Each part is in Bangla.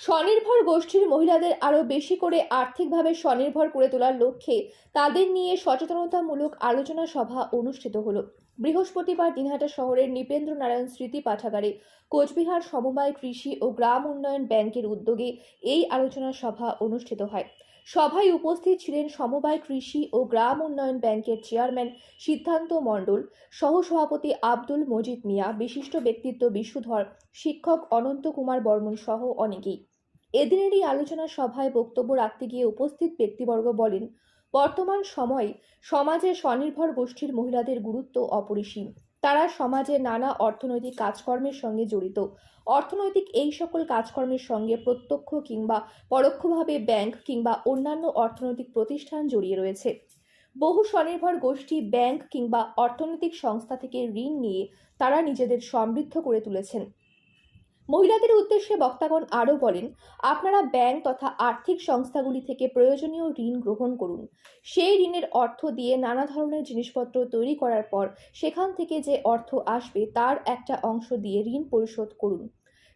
স্বনির্ভর গোষ্ঠীর মহিলাদের আরও বেশি করে আর্থিকভাবে স্বনির্ভর করে তোলার লক্ষ্যে তাদের নিয়ে সচেতনতামূলক আলোচনা সভা অনুষ্ঠিত হলো। বৃহস্পতিবার দিনহাটা শহরের নৃপেন্দ্র নারায়ণ স্মৃতি পাঠাগারে কোচবিহার সমবায় কৃষি ও গ্রাম উন্নয়ন ব্যাংকের উদ্যোগে এই আলোচনা সভা অনুষ্ঠিত হয়। সভায় উপস্থিত ছিলেন সমবায় কৃষি ও গ্রাম উন্নয়ন ব্যাংকের চেয়ারম্যান সিদ্ধান্ত মণ্ডল, সহসভাপতি আব্দুল মজিদ মিয়া, বিশিষ্ট ব্যক্তিত্ব বিশুধর, শিক্ষক অনন্ত কুমার বর্মন সহ অনেকেই। এদিনের এই আলোচনা সভায় বক্তব্য রাখতে গিয়ে উপস্থিত ব্যক্তিবর্গ বলেন, বর্তমান সময়ে সমাজে স্বনির্ভর গোষ্ঠীর মহিলাদের গুরুত্ব অপরিসীম। তারা সমাজে নানা অর্থনৈতিক কাজকর্মের সঙ্গে জড়িত। অর্থনৈতিক এই সকল কাজকর্মের সঙ্গে প্রত্যক্ষ কিংবা পরোক্ষভাবে ব্যাংক কিংবা অন্যান্য অর্থনৈতিক প্রতিষ্ঠান জড়িয়ে রয়েছে। বহু স্বনির্ভর গোষ্ঠী ব্যাংক কিংবা অর্থনৈতিক সংস্থা থেকে ঋণ নিয়ে তারা নিজেদের সমৃদ্ধ করে তুলেছেন। মহিলাদের উদ্দেশ্যে বক্তাগণ আরও বলেন, আপনারা ব্যাংক তথা আর্থিক সংস্থাগুলি থেকে প্রয়োজনীয় ঋণ গ্রহণ করুন। সেই ঋণের অর্থ দিয়ে নানা ধরনের জিনিসপত্র তৈরি করার পর সেখান থেকে যে অর্থ আসবে তার একটা অংশ দিয়ে ঋণ পরিশোধ করুন।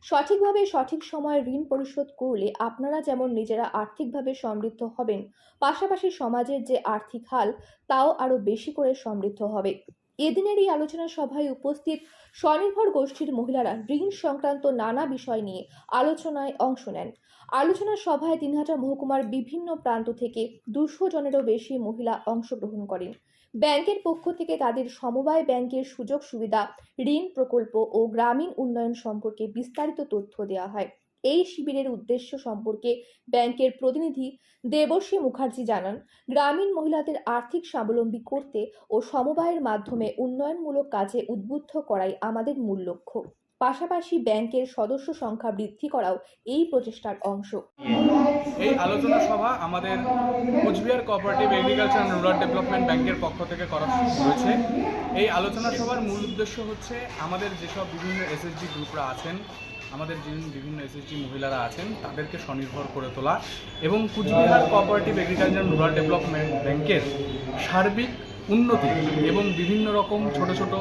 সঠিকভাবে সঠিক সময়ে ঋণ পরিশোধ করলে আপনারা যেমন নিজেরা আর্থিকভাবে সমৃদ্ধ হবেন, পাশাপাশি সমাজের যে আর্থিক হাল, তাও আরও বেশি করে সমৃদ্ধ হবে। এদিনের এই আলোচনা সভায় উপস্থিত স্বনির্ভর গোষ্ঠীর মহিলারা ঋণ সংক্রান্ত নানা বিষয় নিয়ে আলোচনায় অংশ নেন। আলোচনা সভায় দিনহাটা মহকুমার বিভিন্ন প্রান্ত থেকে দুশো জনেরও বেশি মহিলা অংশগ্রহণ করেন। ব্যাংকের পক্ষ থেকে তাদের সমবায় ব্যাংকের সুযোগ সুবিধা, ঋণ প্রকল্প ও গ্রামীণ উন্নয়ন সম্পর্কে বিস্তারিত তথ্য দেওয়া হয়। এই শিবিরের উদ্দেশ্য সম্পর্কে ব্যাংকের প্রতিনিধি দেবশ্রী মুখার্জি জানান, গ্রামীণ মহিলাদের আর্থিক স্বাবলম্বী করতে ও সমবায়ের মাধ্যমে উন্নয়নমূলক কাজে উদ্বুদ্ধ করাই আমাদের মূল লক্ষ্য। পাশাপাশি ব্যাংকের সদস্য সংখ্যা বৃদ্ধি করাও এই প্রচেষ্টার অংশ। এই আলোচনা সভা আমাদের Cooch Behar cooperative agriculture and rural development ব্যাংকের পক্ষ থেকে করা হয়েছে। এই আলোচনা সভার মূল উদ্দেশ্য হচ্ছে আমাদের যেসব বিভিন্ন এসএসজি গ্রুপরা আছেন আমাদের যিনি বিভিন্ন এসএসজি মহিলারা আছেন তাদেরকে স্বনির্ভর করে তোলা এবং Cooch Behar cooperative agriculture rural development ব্যাংকের সার্বিক উন্নতি এবং বিভিন্ন রকম ছোট ছোট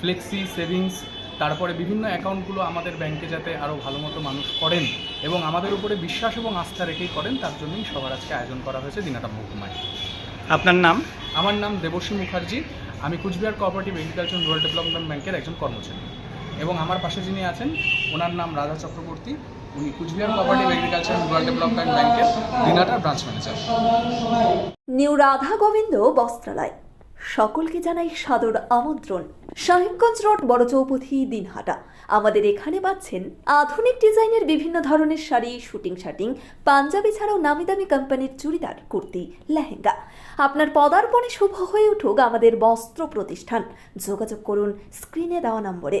ফ্লেক্সি সেভিংস তারপরে বিভিন্ন অ্যাকাউন্টগুলো আমাদের ব্যাংকে যাতে আরও ভালো মতো মানুষ করেন এবং আমাদের উপরে বিশ্বাস এবং আস্থা রেখেই করেন তার জন্যই সবার আজকে আয়োজন করা হয়েছে দিনাটা মহকুমায়। আপনার নাম? আমার নাম দেবশ্রী মুখার্জি। আমি Cooch Behar cooperative agriculture rural development ব্যাংকের একজন কর্মচারী। এবং আমার পাশে যিনি আছেন, ওনার নাম রাধা চক্রবর্তী। উনি Cooch Behar cooperative agriculture rural development ব্যাংকের Dinhata branch manager new Radha Gobinda Bastralaya. সকলকে জানাই সাদর আমন্ত্রণ। সাহেবগঞ্জ রোড, বড় চৌপথি, দিনহাটা। আমাদের এখানে পাচ্ছেন আধুনিক ডিজাইনের বিভিন্ন ধরনের শাড়ি, শুটিং শাটিং, পাঞ্জাবি ছাড়াও নামি দামি কোম্পানির চুড়িদার, কুর্তি, লেহেঙ্গা। আপনার পদার্পণে শুভ হয়ে উঠুক আমাদের বস্ত্র প্রতিষ্ঠান। যোগাযোগ করুন স্ক্রিনে দেওয়া নম্বরে।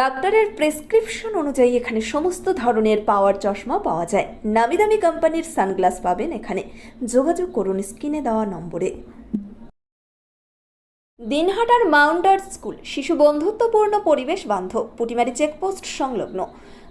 ডাক্তারের প্রেসক্রিপশন অনুযায়ী এখানে সমস্ত ধরনের পাওয়ার চশমা পাওয়া যায়। নামি দামি কোম্পানির সানগ্লাস পাবেন এখানে। যোগাযোগ করুন স্ক্রিনে দেওয়া নম্বরে। দিনহাটার মাউন্টার স্কুল, শিশু বন্ধুত্বপূর্ণ পরিবেশ বান্ধব, পুটিমারি চেকপোস্ট সংলগ্ন।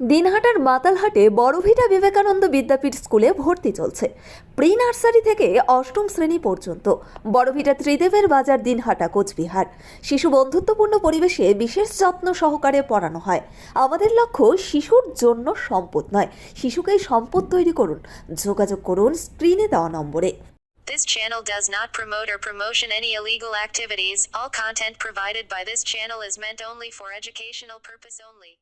দিনহাটার মাতালহাটে বড়ভিটা বিবেকানন্দ বিদ্যাপীঠ স্কুলে ভর্তি চলছে। প্রি নার্সারি থেকে অষ্টম শ্রেণি পর্যন্ত। বড়ভিটা ত্রিদেবের বাজার দিনহাটা, কোচবিহার। শিশু বন্ধুত্বপূর্ণ পরিবেশে বিশেষ যত্ন সহকারে পড়ানো হয়। আমাদের লক্ষ্য শিশুর জন্য সম্পদ নয়। শিশুকেই সম্পদ তৈরি করুন। যোগাযোগ করুন স্ক্রিনে দেওয়া নম্বরে। This channel does not promote or promotion any illegal activities. All content provided by this channel is meant only for educational purpose only.